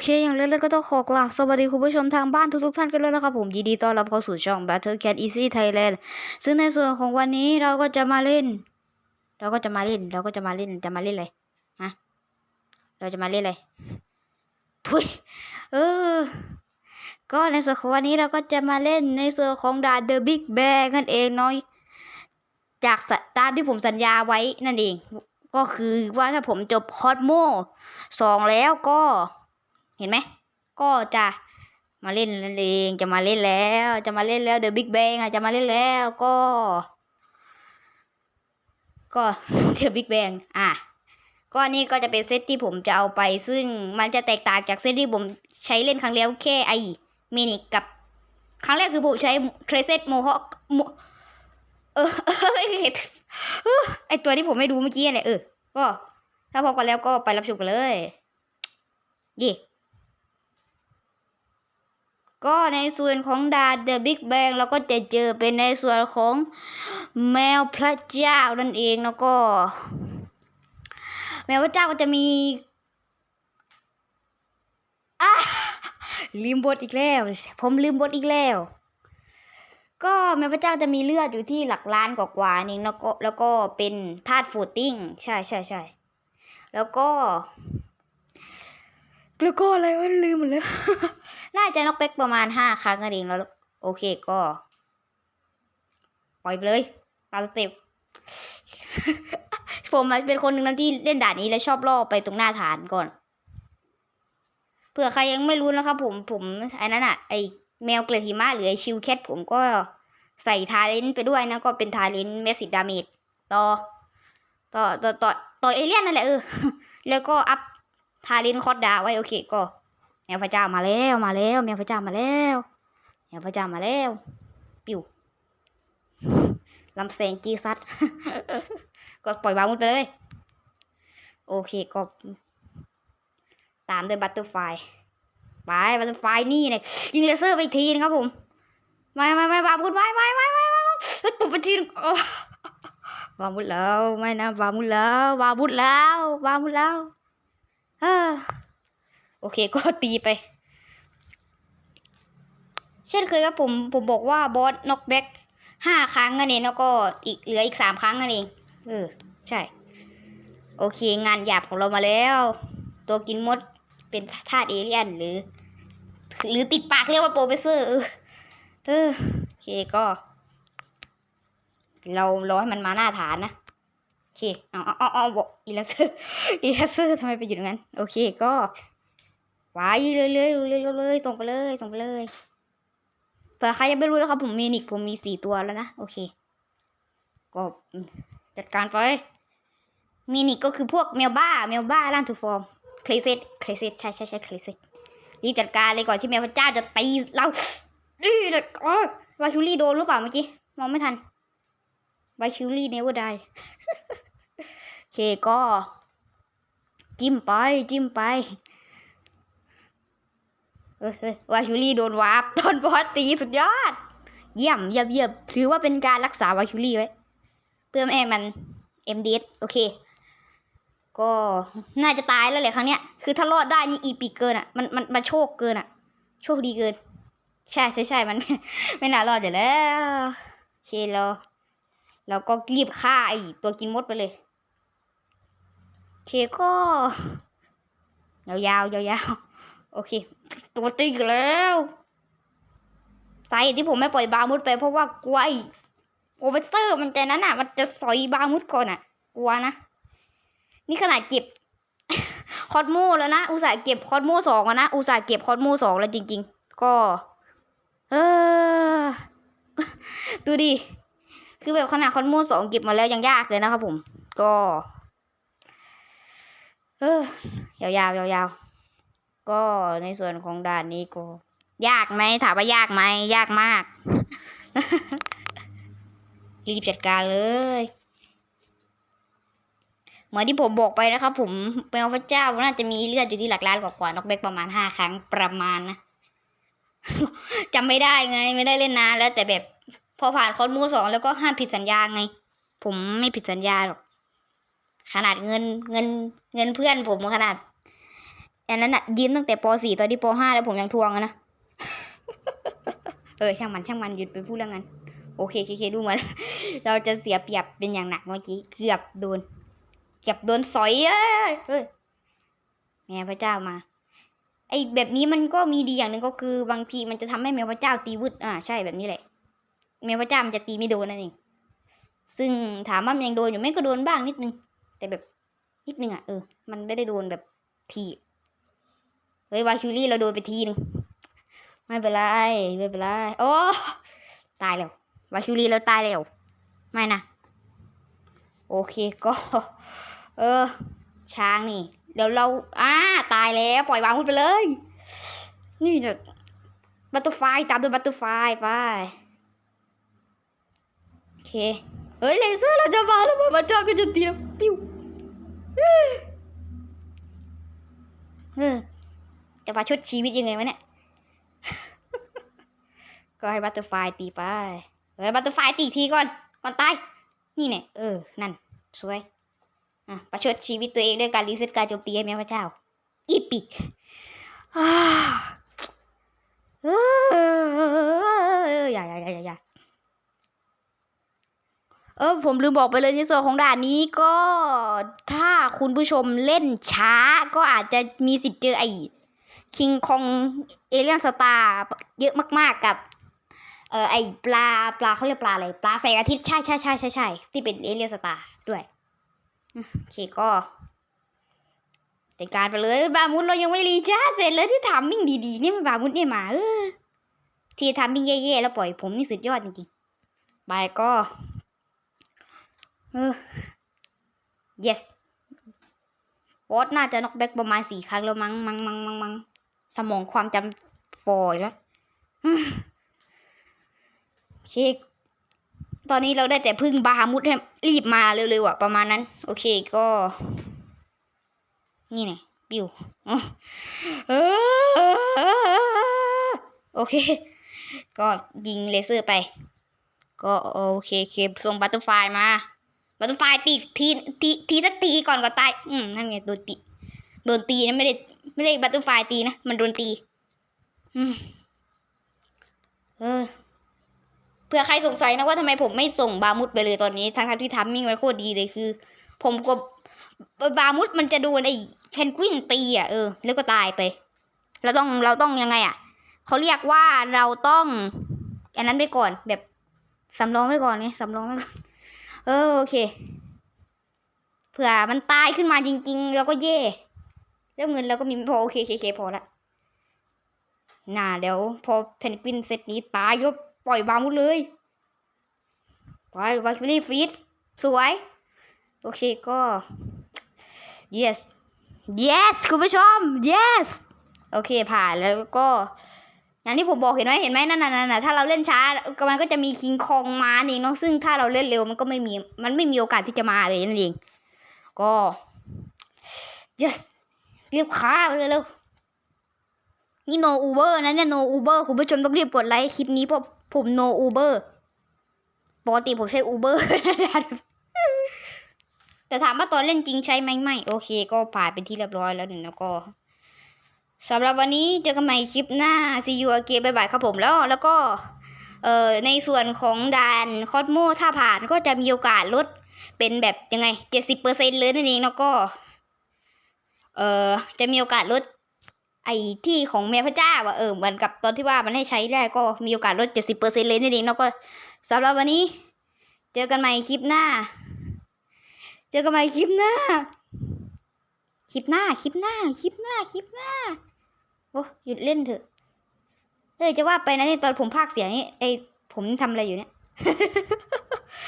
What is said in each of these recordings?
เคอย่างแรกเลยก็ต้องขอกราบสวัสดีคุณผู้ชมทางบ้านทุกๆท่านกันเลยนะครับผมยินดีต้อนรับเข้าสู่ช่อง Battle Cat Easy Thailand ซึ่งในส่วนของวันนี้เราก็จะมาเล่น เราก็จะมาเล่น เราก็จะมาเล่นจะมาเล่นอะไรฮะเราจะมาเล่นอะไรทุยเออก็ในส่วนของวันนี้เราก็จะมาเล่นในส่วนของดาน The Big Bang นั่นเองเน้อยจากสตามที่ผมสัญญาไว้นั่นเอง ก็คือว่าถ้าผมจบคอสโมสองแล้วก็ เห็นไหม ก็จะมาเล่นนั่นเองจะมาเล่นแล้ว จะมาเล่นแล้ว The Big Bang อะจะมาเล่นแล้วก็ ก็ The Big Bang อะก็นี่ก็จะเป็นเซตที่ผมจะเอาไป ซึ่งมันจะแตกต่างจากเซตที่ผมใช้เล่นครั้งแล้วแค่ไอมินิกับ ครั้งแรกคือผมใช้เครเซตโมฮอคเออเอไอตัวที่ผมไม่ดูเมื่อกี้อะไรเออ ก็ ถ้าพอกันแล้วก็ไปรับชมกันเลย เย่ ก็ในส่วนของดา The Big Bang เราก็จะเจอเป็นในส่วนของแมวพระเจ้านั่นเองแล้วก็ แมวพระเจ้าก็จะมีอะลืมบทอีกแล้ว ผมลืมบทอีกแล้ว ก็แมวพระเจ้าจะมีเลือดอยู่ที่หลักล้านกว่าๆนี่แล้วก็แล้วก็เป็นธาตุฟูตติ้งใช่ใช่ใช่แล้วก็ แล้วก็อะไรวะลืมหมดแล้ว น่าจะนกเป๊กประมาณห้าครั้งนั่นเองแล้ว โอเคก็ ปล่อยไปเลยตามสเต็ปผมเป็นคนหนึ่งนะที่เล่นด่านนี้แล้วชอบล่อไปตรงหน้าฐานก่อน เผื่อใครยังไม่รู้นะครับผมผมไอ้นั้นอะไอแมวเกลือหิมะหรือไอชิวแคทผมก็ใส่ทาเลนต์ไปด้วยนะ ก็เป็นทาเลนต์เมสิดาเมจต่อต่อต่อต่อต่อเอเลี่ยนนั่นแหละเออแล้วก็อัพ ทาเลนคอดดาไว้โอเคก็แมวพระเจ้ามาแล้วมาแล้วแมวพระเจ้ามาแล้วแมวพระเจ้ามาแล้วปิวลำแสงจีซัดก็ปล่อยวางมุดไปเลย โอเคก็ ตามด้วยบัตเตอร์ไฟไปบัตเตอร์ไฟนี่เลยยิงเลเซอร์ไปอีกทีนะครับผมไม่ไม่ไม่บามุดไม่ไม่ไม่ไม่ไม่ไม่ตบไปทีนึงโอบามุดแล้วไม่นะบามุดแล้วบามุดแล้วบามุดแล้ว โอเคก็ตีไป เช่นเคยครับผมผมบอกว่าบอสน็อกแบ็กห้าครั้งนั่นเองแล้วก็อีกเหลืออีกสามครั้งนั่นเองเออใช่ โอเค งานหยาบของเรามาแล้ว ตัวกินมดเป็นธาตุเอเลี่ยนหรือ หรือติดปากเรียกว่าโปรเฟสเซอร์เออเออโอเคก็ เรารอให้มันมาหน้าฐานนะ โอเคเอาเอาเอาเอบอกอีลัสเซอร์อีลัสเซอร์ทำไมไปอยู่ตรงนั้น โอเคก็ไว้เลยเลยเลยเลยเลยส่งไปเลยส่งไปเลยเผื่อใครยังไม่รู้นะครับผมมีนิกผมมีสี่ตัวแล้วนะโอเคก็จัดการไปมีนิกก็คือพวกแมวบ้าแมวบ้าร่างถูฟอร์มเคลเซตเคลเซตใช่ใช่ใช่เคลเซตรีบจัดการเลยก่อนที่แมวพระเจ้าจะตีเรานี่เลยอ๋อวาชูรี่โดนหรือเปล่าเมื่อกี้มองไม่ทันวาชูรี่เนเวอร์ได โอเคก็ จิ้มไป จิ้มไปวาชูรี่โดนวาร์ปตอนบอสตีสุดยอด เยี่ยมเยี่ยมเยี่ยมถือว่าเป็นการรักษาวาชูรี่ไว้ เพื่อไม่ให้มันเอ็มดีโอเค ก็น่าจะตายแล้วแหละครั้งเนี้ย คือถ้ารอดได้นี่อีปีเกินอะ มันมันมันโชคเกินอะ โชคดีเกิน ใช่ใช่ใช่มันไม่ไม่น่ารอดอยู่แล้วโอเคเรา เราก็รีบฆ่าไอ้ตัวกินมดไปเลยเคก็ยาวๆยาวๆโอเค ตัวตึงอีกแล้วสาเหตุที่ผมไม่ปล่อยบามุดไปเพราะว่ากลัวไอ้โอเวอร์เซอร์มันใจนั้นอะ มันจะสอยบามุดก่อนอะ กลัวนะ นี่ขนาดเก็บคอสโมแล้วนะ อุตส่าห์เก็บคอสโมสองอะนะ อุตส่าห์เก็บคอสโมสองแล้วจริง ๆ ก็ เออ ดูดิ คือแบบขนาดคอสโมสองเก็บมาแล้วยังยากเลยนะครับผม ก็ เออยาวๆยาวๆ ก็ในส่วนของด่านนี้ก็ ยากไหมถามว่ายากไหมยากมาก รีบจัดการเลยเหมือนที่ผมบอกไปนะครับผมแมวพระเจ้าน่าจะมีเลือดอยู่ที่หลักล้านกว่าๆนอกเบกประมาณห้าครั้งประมาณนะจำไม่ได้ไง ไม่ได้เล่นนานแล้วแต่แบบ พอผ่านคอร์สมูสองแล้วก็ห้ามผิดสัญญาไง ผมไม่ผิดสัญญาหรอก ขนาดเงินเงินเงินเพื่อนผมขนาดอันนั้นอะยืมตั้งแต่ป .4 ตอนที่ป .5 แล้วผมยังทวงอะนะ เออช่างมันช่างมันหยุดไปพูดเรื่องนั้นโอเคโอเคอเคดูเหมือนเราจะเสียเปรียบเป็นอย่างหนักเมื่อกี้เกือบโดนเกือบโดนสอยเอ้ยเฮ้ยแม่พระเจ้ามาไอ้แบบนี้มันก็มีดีอย่างหนึ่งก็คือบางทีมันจะทำให้แมวพระเจ้าตีวึดอ่าใช่แบบนี้แหละ แมวพระเจ้ามันจะตีไม่โดนนั่นเองซึ่งถามว่ามันยังโดนอยู่ไหมก็โดนบ้างนิดนึง แต่แบบนิดนึงอะเออ มันไม่ได้โดนแบบทีเฮ้ยวาคิวรี่เราโดนไปทีนึงไม่เป็นไรไม่เป็นไรโอ้ตายแล้ววาคิวรี่เราตายแล้วไม่นะโอเคก็ เออ ช้างนี่เดี๋ยวเราอ่าตายแล้วปล่อยวางมุดไปเลย นี่จะบัตเตอร์ไฟตามด้วยบัตเตอร์ไฟไป เค เฮ้ยเลเซอร์เราจะมาแล้วมันเจ้าก็จะเตียมปิ้วเออจะมาชดชีวิตยังไงวะเนี่ย ก็ให้บัตเตอร์ไฟตีไป เฮ้ยบัตเตอร์ไฟตีทีก่อน ก่อนตาย นี่เนี่ยเออ นั่น สวย อะ ประชดชีวิตตัวเองด้วยการรีเซ็ตการโจมตีให้แม่พระเจ้า อีปิกอ่าเอออย่าอย่าอย่าอย่าอย่า เออผมลืมบอกไปเลยในส่วนของด่านนี้ก็ถ้าคุณผู้ชมเล่นช้าก็อาจจะมีสิทธิ์เจอไอ้คิงคองเอเลียนสตาร์เยอะมากๆกับ เออไอปลาปลาเขาเรียกปลาอะไรปลาแสงอาทิตย์ใช่ใช่ใช่ใช่ใช่ที่เป็นเอเลียนสตาร์ด้วยโอเคก็จัดการไปเลยบามุดเรายังไม่รีชาเสร็จเลยที่ทามมิ่งดีๆนี่มันบามุดเนี่ยมาเออที่ทามมิ่งแย่ๆแล้วปล่อยผมนี่สุดยอดจริงๆไปก็ เออ yes บอสน่าจะน็อกแบ็กประมาณสี่ครั้งแล้วมั้งมั้งมั้งมั้งมั้งสมองความจำฟอยแล้วโอเค ตอนนี้เราได้แต่พึ่งบาฮามุดให้รีบมาเร็วๆอะ ประมาณนั้น โอเคก็ นี่ไงปิวโอเค ก็ยิงเลเซอร์ไป ก็โอเคโอเคส่งบัตเตอร์ไฟมา บัตเตอร์ไฟตีทีทีทีสักทีก่อนก็ตาย อืมนั่นไงโดนตีโดนตีนะไม่ได้ไม่ได้บัตเตอร์ไฟตีนะมันโดนตี อืมเออเผื่อใครสงสัยนะว่าทำไมผมไม่ส่งบามุดไปเลยตอนนี้ทั้งที่ทัมมิ่งมันโคตรดีเลยคือ ผมกลัวบามุดมันจะโดนไอ้เพนกวินตีอะเออแล้วก็ตายไป เราต้องเราต้องยังไงอะเขาเรียกว่าเราต้อง อันนั้นไปก่อนแบบสำรองไว้ก่อนไงสำรองไว้ก่อน เออโอเค เผื่อมันตายขึ้นมาจริง ๆ เราก็เย่แล้วเงินเราก็มีพอโอเคเคเคพอละน่าเดี๋ยวพอเพนกวินเซตนี้ตายก็ปล่อยบามุดเลยไปไวคิลี่ฟีดสวย โอเคก็ yes yes คุณผู้ชม yes โอเคผ่านแล้วก็ อย่างที่ผมบอกเห็นไหมเห็นไหมนั่นน่ะนั่นน่ะถ้าเราเล่นช้ามันก็จะมีคิงคองมาเองเนาะซึ่งถ้าเราเล่นเร็วมันก็ไม่มีมันไม่มีโอกาสที่จะมาเลยนั่นเองก็ yes เรียบค้าไปเลยเร็วนี่ no uber นะเนี่ย no uber คุณผู้ชมต้องรีบกดไลค์คลิปนี้เพราะผม no uber ปกติผมใช้ uber แต่ถามว่าตอนเล่นจริงใช้ไหมไม่ โอเค ก็ผ่านเป็นที่เรียบร้อยแล้วหนึ่งแล้วก็ สำหรับวันนี้เจอกันใหม่คลิปหน้า see you again บ๊ายบายครับผมแล้วแล้วก็เอ่อในส่วนของด่านคอสโมถ้าผ่านก็จะมีโอกาสลดเป็นแบบยังไงเจ็ดสิบเปอร์เซ็นต์เลยนั่นเองแล้วก็เอ่อจะมีโอกาสลดไอ้ที่ของแม่พระเจ้าอะเออเหมือนกับตอนที่ว่ามันให้ใช้ได้ก็มีโอกาสลดเจ็ดสิบเปอร์เซ็นต์เลยนั่นเองแล้วก็สำหรับวันนี้ เจอกันใหม่คลิปหน้า เจอกันใหม่คลิปหน้าคลิปหน้า คลิปหน้า คลิปหน้า คลิปหน้า โอ้หยุดเล่นเถอะเออจะว่าไปนะนี่ตอนผมพากเสียงนี่ไอผมทำอะไรอยู่เนี่ย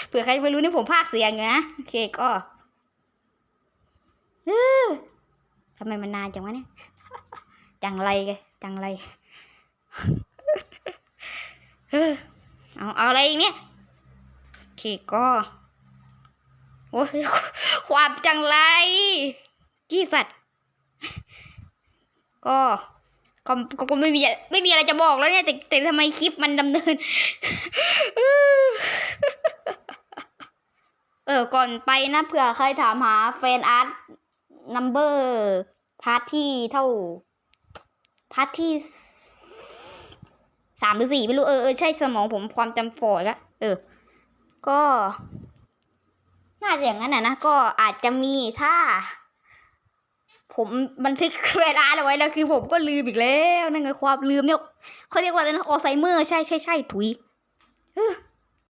เผื่อใครไม่รู้นี่ผมพากเสียงอยู่นะโอเคก็เออทำไมมันนานจังวะเนี่ยจังไรกันจังไรเออเอาเอาอะไรอีกเนี่ยโอเคก็โอ้ยความจังไรที่สัตว์ก็ ก็ก็ไม่มีไม่มีอะไรจะบอกแล้วเนี่ยแต่แต่ทำไมคลิปมันดำเนิน เออก่อนไปนะเผื่อใครถามหาแฟนอาร์ตนัมเบอร์พาร์ทที่เท่าพาร์ทที่สามหรือสี่ไม่รู้เออเออใช่สมองผมความจำฝ่อแล้วเออ ก็ น่าจะอย่างนั้นนะนะก็อาจจะมีถ้า ผมบันทึกเวลาเอาไว้แล้วคือผมก็ลืมอีกแล้วนั่นไงความลืมเนี่ยเขาเรียกว่าอะไรนะอัลไซเมอร์ใช่ใช่ใช่ถุยเ